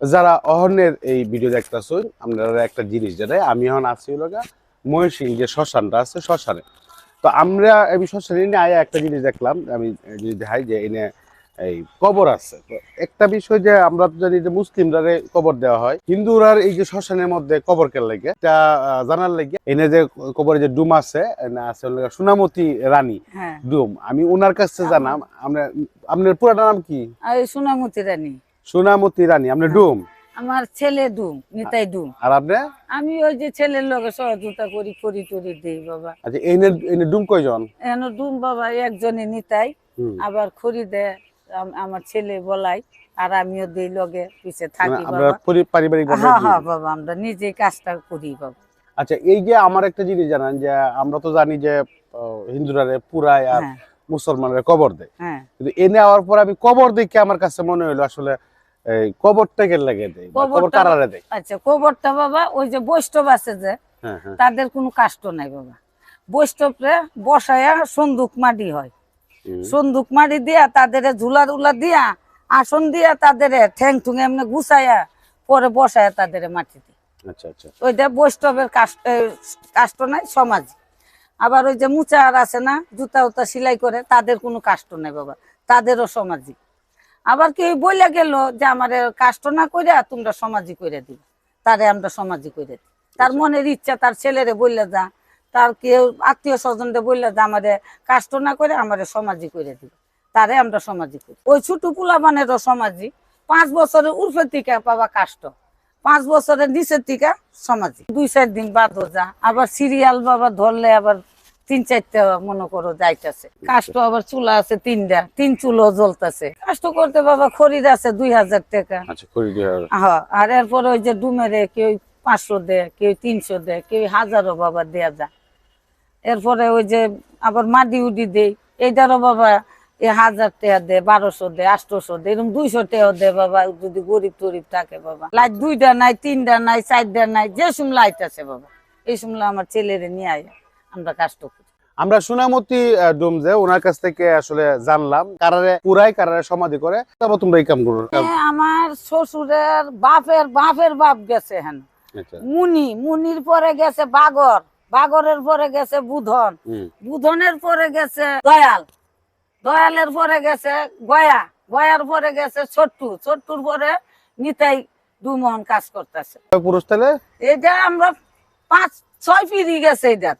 যারা অহনের এই ভিডিও দেখতেছেন আপনারা একটা জিনিস যেটা আমি এখন আছি হলো গা ময়ূরসিং যে শ্মশানটা আছে শ্মশানে। তো আমরা এই শ্মশানে নিয়ে আয়া একটা জিনিস দেখলাম আমি যদি দেখাই যে এনে এই কবর আছে। তো একটা বিষয় যে আমরা তো জানি যে মুসলিমরা কবর দেওয়া হয় হিন্দুরা এই যে শ্মশানের মধ্যে কবর কেন লাগে এটা জানার লাগে এনে যে কবরে যে ডুম আছে এনে আছে সোনামতি রানী হ্যাঁ। ডুম। আমি ওনার কাছে জানাম আমরা আপনার পুরাটা নাম কি? সোনামতি রানী। সোনামতি রানী আপনার ডুম? আমার ছেলে ডুম নিতাই ডুম। আর আপনি? আমি ওই যে ছেলের লগে সহযোগিতা করি করি টরি দেই বাবা। আচ্ছা এনে এনে ডুম কয়জন? এন ডুম বাবা একজনে নিতাই আবার খড়ি দেয় আমার ছেলে বলাই আর আমিও দেই লগে পিছে মানে থাকি আমরা বাবা। পরি- পারিবারিক হ্যাঁ হ্যাঁ বাবা আমরা নিজেই কাজটা করি বাবা। আচ্ছা এই যে আমার একটা জিনিস জানান যে আমরা তো জানি যে হিন্দুরা পুরায় আর হ্যাঁ। মুসলমানরা কবর দেয়। হ্যাঁ। কিন্তু এনে আওয়ার পর আমি কবর দেখে আমার কাছে মনে হলো আসলে এই দেয়? কবর কারারে দেয়? আচ্ছা কবরটা বাবা ওই যে বৈষ্ণব আছে যে হ্যাঁ হ্যাঁ। তাদের কোনো কাষ্ট নাই বাবা। বৈষ্ণবরে বসায়া সন্দুক মাটি হয়। সন্দুক মারি দিয়া তাদের ঝুলা উলা দিয়া আসন দিয়া তাদের ঠ্যাং ঠুং এমনি গুছাইয়া পরে বসায়া তাদের মাটিতে। আচ্ছা আচ্ছা। ওইটা বৈষ্ণবের কাষ্ট কাষ্ট নাই সমাজ। আবার ওই যে মুচার আছে না জুতা উতা সেলাই করে তাদের কোনো কাষ্ট নাই বাবা। তাদেরও সমাজি। আবার কেউ বইলা গেল যে আমার কাষ্ট না কইরা তোমরা সমাজি কইরা দিবে। তারে আমরা সমাজি কইরা দিই। তার মনের ইচ্ছা তার ছেলেরে বললে যা তার কেউ আত্মীয় স্বজনরে বললে যা আমারে কাষ্ট না করে আমারে সমাজি করে দিবে। তারে আমরা সমাজি করি। ওই ছোট পুলাবানেরও সমাজি পাঁচ বছরের উর্ফের টিকা পাবা কাষ্ট। পাঁচ বছরের নিচের টিকা সমাজি দুই চার দিন বাদ যা আবার সিরিয়াল বাবা ধরলে আবার তিন চারটা মনে করো যাইতেছে। কাষ্ট আবার চুলা আছে তিনটা তিন চুলো জ্বলতেছে। কাষ্ট করতে বাবা খরিদ আছে দুই হাজার টাকা। আচ্ছা। হ্যাঁ আর এরপরে ওই যে ডুমেরে কেউ পাঁচশো দেয় কেউ তিনশো দেয় কেউ হাজারও বাবা দেয়া যায়। এরপরে ওই যে আবার মাটি উডি দেয় এইটারও বাবা এ হাজার টাকা দেয় বারোশো দেয় আটশোশো দেয় এরকম দুইশো টাকা দেয় বাবা যদি গরিব টরিব থাকে বাবা। লাইট দুইটা নাই তিনটা নাই চারটা নাই যে সুম লাইট আছে বাবা এই সুমলা আমার ছেলেরে নিয়ে আয় আমরা কাষ্ট করি আমরা সোনামতি আহ, ডুম যে ওনার কাছ থেকে আসলে জানলাম কারারে পুরাই কারারে সমাধি করে। তারপর তোমরা এই কাম করো। আমার শ্বশুরের বাপের বাপের বাপ গেছে হ্যাঁ আচ্ছা। মুনি মুনির পরে গেছে বাগর বাগরের পরে গেছে বুধন। বুধনের পরে গেছে দয়াল। দয়ালের পরে গেছে গয়া। গয়ার পরে গেছে ছোট্টু। ছোট্টুর পরে নিতাই দুমোহন কাজ করতেছে। পুরুষ তাহলে? এটা আমরা পাঁচ ছয় পিড়ি গেছে এটা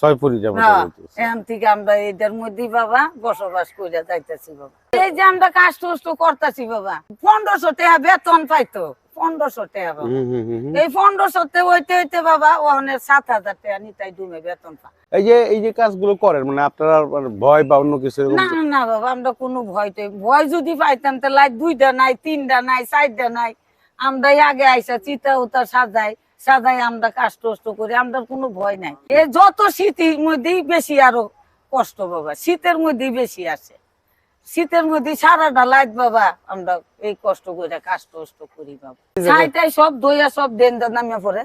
যাব হ্যাঁ এখান থেকে আমরা এটার মধ্যেই বাবা বসবাস করে যাইতেছি বাবা। এই যে আমরা কাজ টুষ্ট করতেছি বাবা। পনেরোশো টাকা বেতন পাইতো পনেরোশো টাকা বাবা। এই পনেরোশোতে হইতে হইতে বাবা ওখানে সাত হাজার টাকা নিতাই দুমে বেতন পা এই যে এই যে কাজগুলো করেন মানে আপনারা ভয় বা অন্য কিছু না না, বাবা আমরা কোনো ভয় টই ভয় যদি পাইতাম তাহলে দুইটা নাই তিনটা নাই চারটা নাই। আমরা আগে আইসা চিতা উতা সাজাই। সাজাই আমরা কাজ টস্ট করি আমরা কোনো ভয় নাই। এ যত শীতের মধ্যেই বেশি আরও কষ্ট বাবা শীতের মধ্যেই বেশি আছে শীতের মধ্যে সারাটা লাইট বাবা আমরা এই কষ্ট করে কাজ টস্ট করি বাবা। ছাইটাই সব দইয়া সব ডেন নামে পরে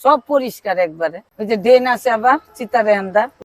সব পরিষ্কার একবারে। ওই যে দেন আছে আবার চিতারে আন্দা